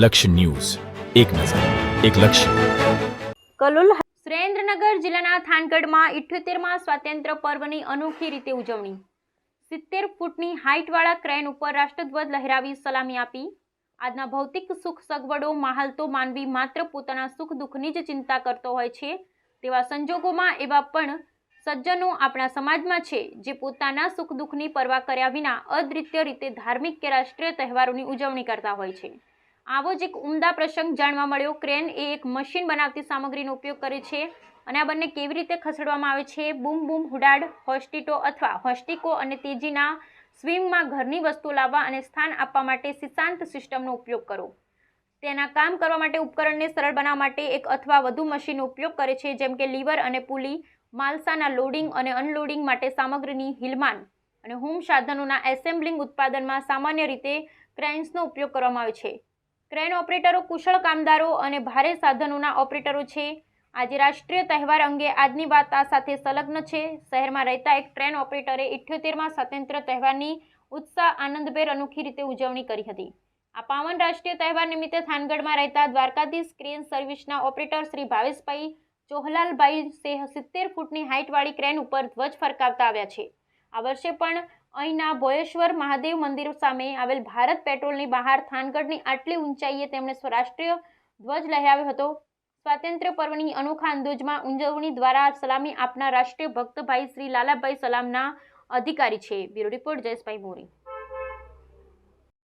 લક્ષ્ય ન્યૂઝ. એક નજર, એક લક્ષ્ય. કલોલ સુરેન્દ્રનગર જિલ્લાના થાનગઢમાં ઇઠ્યોતેરમાં સ્વાતંત્ર્ય પર્વની અનોખી રીતે ઉજવણી. સિત્તેર ફૂટની હાઇટવાળા ક્રેન ઉપર રાષ્ટ્રધ્વજ લહેરાવી સલામી આપી. આજના ભૌતિક સુખ સગવડો માહાલ તો માનવી માત્ર પોતાના સુખ દુઃખની જ ચિંતા કરતો હોય છે, તેવા સંજોગોમાં એવા પણ સજ્જનો આપણા સમાજમાં છે, જે પોતાના સુખ દુઃખની પરવા કર્યા વિના અદ્વિતીય રીતે ધાર્મિક કે રાષ્ટ્રીય તહેવારોની ઉજવણી કરતા હોય છે. આવો જ એક ઉમદા પ્રસંગ જાણવા મળ્યો. ક્રેન એ એક મશીન બનાવતી સામગ્રીનો ઉપયોગ કરે છે અને આ બંને કેવી રીતે ખસેડવામાં આવે છે? બૂમ બૂમ હુડાડ, હોસ્ટિટો અથવા હોસ્ટિકો અને તેજીના સ્વિમમાં ઘરની વસ્તુ લાવવા અને સ્થાન આપવા માટે સિદ્ધાંત સિસ્ટમનો ઉપયોગ કરો. તેના કામ કરવા માટે ઉપકરણને સરળ બનાવવા માટે એક અથવા વધુ મશીનનો ઉપયોગ કરે છે, જેમ કે લીવર અને પુલી, માલસાના લોડિંગ અને અનલોડિંગ માટે સામગ્રીની હિલમાન અને હોમ સાધનોના એસેમ્બલિંગ ઉત્પાદનમાં સામાન્ય રીતે ક્રેન્સનો ઉપયોગ કરવામાં આવે છે. ક્રેન ઓપરેટરો, કુશળ કામદારો અને ભારે સાધનોના ઓપરેટરો છે. આજે રાષ્ટ્રીય તહેવાર અંગે આજની વાત આ સાથે સંલગ્ન છે. શહેરમાં રહેતા એક ટ્રેન ઓપરેટરે ઇઠ્યોતેરમાં સ્વતંત્ર તહેવારની ઉત્સાહ, આનંદભેર અનોખી રીતે ઉજવણી કરી હતી. આ પાવન રાષ્ટ્રીય તહેવાર નિમિત્તે થાનગઢમાં રહેતા દ્વારકાધીશ ક્રેન સર્વિસના ઓપરેટર શ્રી ભાવેશભાઈ ચોહલાલભાઈ સેહ સિત્તેર ફૂટની હાઇટવાળી ક્રેન ઉપર ધ્વજ ફરકાવતા આવ્યા છે. આ વર્ષે પણ અહીંના ભોયેશ્વર મહાદેવ મંદિર સામે આવેલ ભારત પેટ્રોલની બહાર થાનગઢની આટલી ઊંચાઈએ તેમણે સ્વરાષ્ટ્રીય ધ્વજ લહેરાવ્યો હતો. સ્વાતંત્ર્ય પર્વની અનોખા અંદોજમાં ઉજવણી દ્વારા સલામી આપનાર રાષ્ટ્રીય ભક્તભાઈ શ્રી લાલાભાઈ સલામના અધિકારી છે. Bureau report Jayeshbhai Mori.